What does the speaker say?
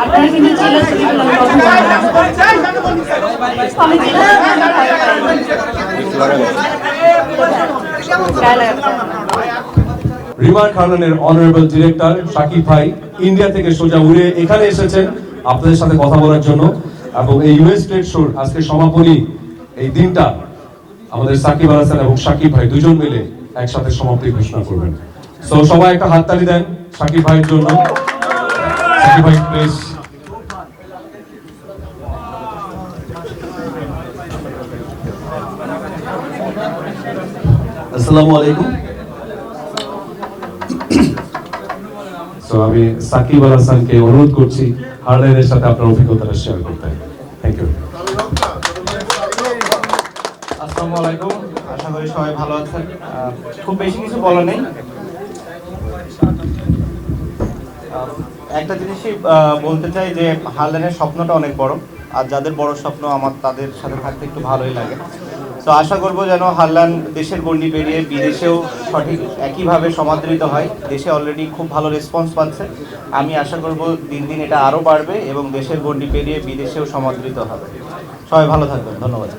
আপনারা কিন্তু রিমার খাননের অনারেবল ডিরেক্টর শাকিব ভাই ইন্ডিয়া থেকে সোজা উড়ে এখানে এসেছেন আপনাদের সাথে কথা বলার জন্য। এবং এই ইউএস ট্রেড শোর আজকে সমাপনী এই দিনটা আমাদের সাকিব আল হাসান এবং শাকিব ভাই দুজন মিলে একসাথে সমাপ্তি ঘোষণা করবেন। তো সবাই একটা হাততালি দেন সাকিব ভাইয়ের জন্য। শাকিব ভাই প্লিজ আসসালামু আলাইকুম। তো আমি সাকিব আল হাসানকে অনুরোধ করছি হার্লেনের সাথে আপনার অভিজ্ঞতাটা শেয়ার করতে। আসসালামু আলাইকুম। আশা করি সবাই ভালো আছেন। খুব বেশি কিছু বলা নেই। একটা জিনিসই বলতে চাই যে হারলেনের স্বপ্নটা অনেক বড়। আর যাদের বড় স্বপ্ন, আমার তাদের সাথে থাকতে একটু ভালোই লাগে। তো আশা করব যেন হারলান দেশের গণ্ডি পেরিয়ে বিদেশেও সঠিক একইভাবে সমাদৃত হয়। দেশে অলরেডি খুব ভালো রেসপন্স পাচ্ছে। আমি আশা করব দিন দিন এটা আরও বাড়বে এবং দেশের গণ্ডি পেরিয়ে বিদেশেও সমাদৃত হবে। সবাই ভালো থাকবেন। ধন্যবাদ।